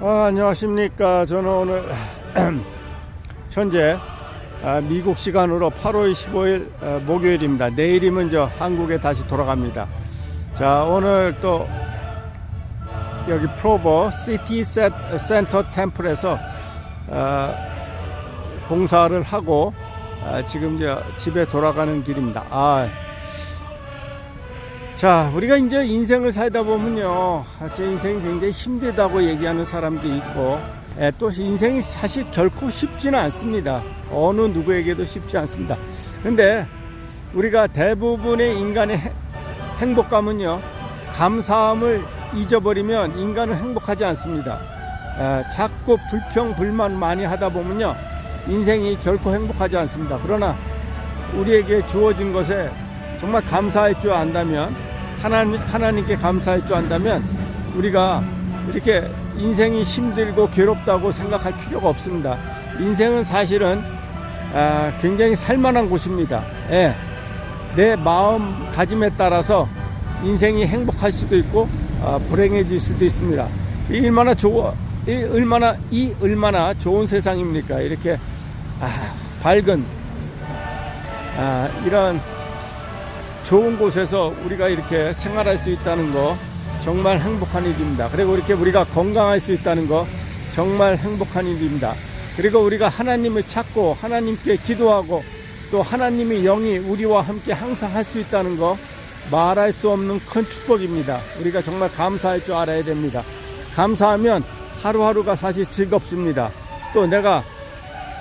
아, 안녕하십니까. 저는 오늘 현재 아, 미국 시간으로 8월 15일 어, 목요일입니다. 내일이면 저 한국에 다시 돌아갑니다. 자, 오늘 또 여기 프로버 시티 세- 센터 템플에서 어, 봉사를 하고 아, 지금 저 집에 돌아가는 길입니다. 아, 자, 우리가 이제 인생을 살다 보면요, 아, 제 인생이 굉장히 힘들다고 얘기하는 사람도 있고, 예, 또 인생이 사실 결코 쉽지는 않습니다. 어느 누구에게도 쉽지 않습니다. 근데 우리가 대부분의 인간의 해- 행복감은요, 감사함을 잊어버리면 인간은 행복하지 않습니다. 아, 자꾸 불평, 불만 많이 하다 보면요, 인생이 결코 행복하지 않습니다. 그러나 우리에게 주어진 것에 정말 감사할 줄 안다면 하나님 하나님께 감사할 줄 안다면 우리가 이렇게 인생이 힘들고 괴롭다고 생각할 필요가 없습니다. 인생은 사실은 아, 굉장히 살만한 곳입니다. 예. 내 마음 가짐에 따라서 인생이 행복할 수도 있고 아, 불행해질 수도 있습니다. 이 얼마나 좋아, 이 얼마나 이 얼마나 좋은 세상입니까? 이렇게 아, 밝은 아, 이런 좋은 곳에서 우리가 이렇게 생활할 수 있다는 거 정말 행복한 일입니다. 그리고 이렇게 우리가 건강할 수 있다는 거 정말 행복한 일입니다. 그리고 우리가 하나님을 찾고 하나님께 기도하고 또 하나님의 영이 우리와 함께 항상 할 수 있다는 거 말할 수 없는 큰 축복입니다. 우리가 정말 감사할 줄 알아야 됩니다. 감사하면 하루하루가 사실 즐겁습니다. 또 내가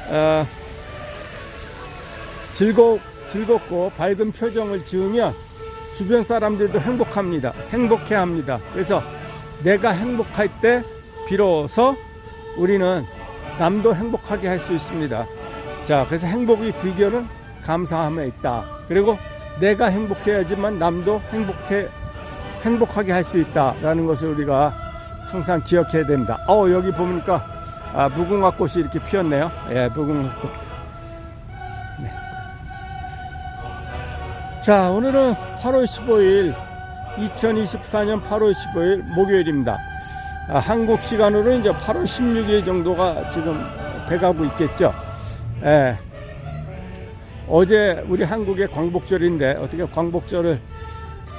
어, 즐거, 즐겁고 밝은 표정을 지으면 주변 사람들도 행복합니다. 행복해 합니다. 그래서 내가 행복할 때 비로소 우리는 남도 행복하게 할 수 있습니다. 자, 그래서 행복의 비결은 감사함에 있다. 그리고 내가 행복해야지만 남도 행복해, 행복하게 할 수 있다라는 것을 우리가 항상 기억해야 됩니다. 어, 여기 보니까 아, 무궁화 꽃이 이렇게 피었네요. 예, 무궁화 꽃. 자, 오늘은 8월 15일, 2024년 8월 15일 목요일입니다. 아, 한국 시간으로 이제 8월 16일 정도가 지금 돼가고 있겠죠. 예. 어제 우리 한국의 광복절인데 어떻게 광복절을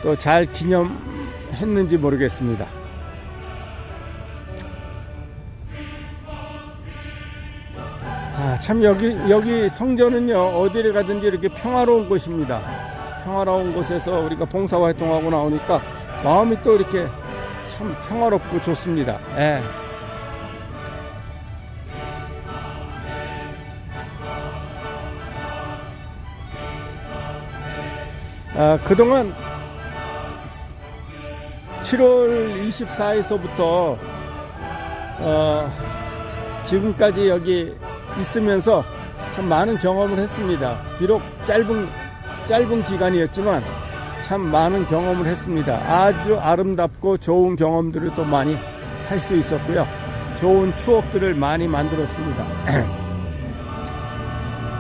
또 잘 기념했는지 모르겠습니다. 아, 참 여기 여기 성전은요 어디를 가든지 이렇게 평화로운 곳입니다. 평화로운 곳에서 우리가 봉사 활동하고 나오니까 마음이 또 이렇게 참 평화롭고 좋습니다. 예. 아, 그동안 7월 24일서부터 어, 지금까지 여기 있으면서 참 많은 경험을 했습니다. 비록 짧은 짧은 기간이었지만 참 많은 경험을 했습니다. 아주 아름답고 좋은 경험들을 또 많이 할 수 있었고요. 좋은 추억들을 많이 만들었습니다.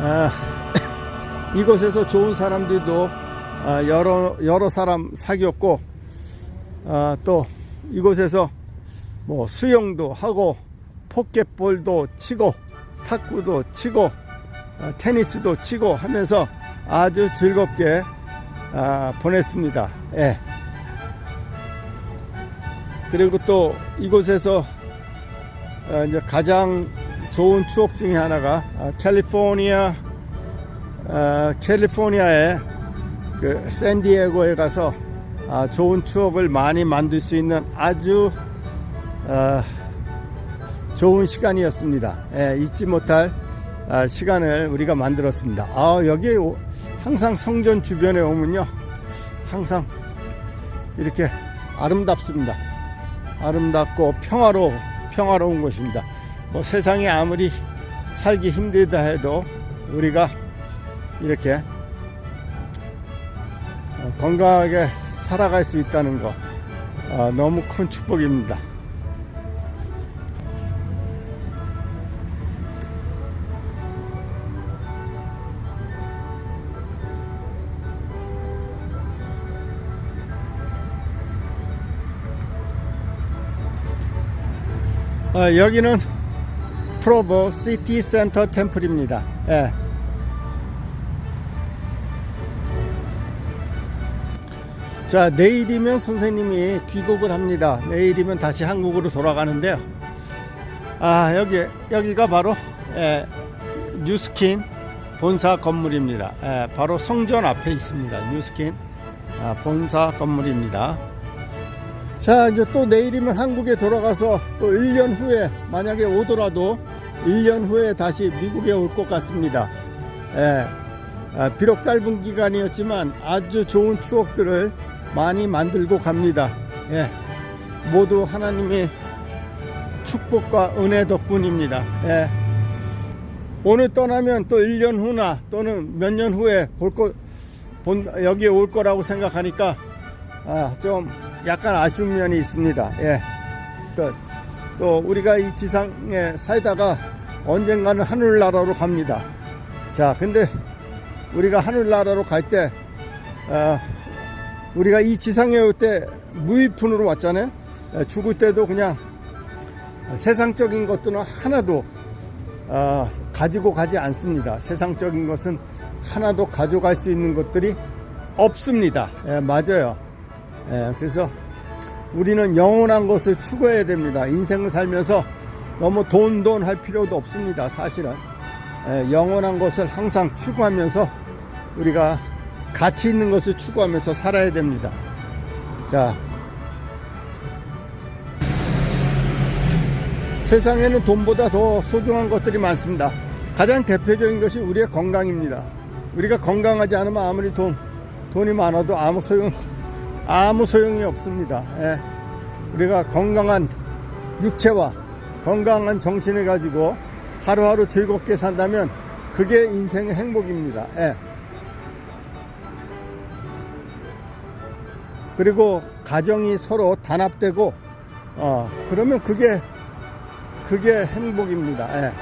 아, 이곳에서 좋은 사람들도 아, 여러 여러 사람 사귀었고 아, 또 이곳에서 뭐 수영도 하고 포켓볼도 치고 탁구도 치고 어, 테니스도 치고 하면서 아주 즐겁게 아, 보냈습니다. 예. 그리고 또 이곳에서 어, 이제 가장 좋은 추억 중에 하나가 아, 캘리포니아 아, 캘리포니아의 그 샌디에고에 가서 아, 좋은 추억을 많이 만들 수 있는 아주 아, 좋은 시간이었습니다. 예, 잊지 못할 아, 시간을 우리가 만들었습니다. 아, 여기 오- 항상 성전 주변에 오면요. 항상 이렇게 아름답습니다. 아름답고 평화로 평화로운 곳입니다. 뭐 세상이 아무리 살기 힘들다 해도 우리가 이렇게 어, 건강하게 살아갈 수 있다는 거 어, 너무 큰 축복입니다. 어, 여기는 프로보 시티 센터 템플입니다. 예. 자, 내일이면 선생님이 귀국을 합니다. 내일이면 다시 한국으로 돌아가는데요. 아, 여기, 여기가 바로, 예, 뉴스킨 본사 건물입니다. 예, 바로 성전 앞에 있습니다. 뉴스킨 아, 본사 건물입니다. 자, 이제 또 내일이면 한국에 돌아가서 또 1년 후에 만약에 오더라도 1년 후에 다시 미국에 올 것 같습니다. 예, 아, 비록 짧은 기간이었지만 아주 좋은 추억들을 많이 만들고 갑니다. 예, 모두 하나님의 축복과 은혜 덕분입니다. 예. 오늘 떠나면 또 1년 후나 또는 몇 년 후에 볼 거, 본, 여기에 올 거라고 생각하니까 아, 좀 약간 아쉬운 면이 있습니다. 예. 또, 또 우리가 이 지상에 살다가 언젠가는 하늘나라로 갑니다. 자, 근데 우리가 하늘나라로 갈 때, 아, 우리가 이 지상에 올 때 무위푼으로 왔잖아요. 예, 죽을 때도 그냥 세상적인 것들은 하나도 아, 가지고 가지 않습니다. 세상적인 것은 하나도 가져갈 수 있는 것들이 없습니다. 예, 맞아요. 예, 그래서 우리는 영원한 것을 추구해야 됩니다. 인생을 살면서 너무 돈, 돈 할 필요도 없습니다. 사실은. 예, 영원한 것을 항상 추구하면서 우리가 가치 있는 것을 추구하면서 살아야 됩니다. 자. 세상에는 돈보다 더 소중한 것들이 많습니다. 가장 대표적인 것이 우리의 건강입니다. 우리가 건강하지 않으면 아무리 돈, 돈이 많아도 아무 소용, 아무 소용이 없습니다. 예. 우리가 건강한 육체와 건강한 정신을 가지고 하루하루 즐겁게 산다면 그게 인생의 행복입니다. 예. 그리고 가정이 서로 단합되고 어, 그러면 그게 그게 행복입니다. 예.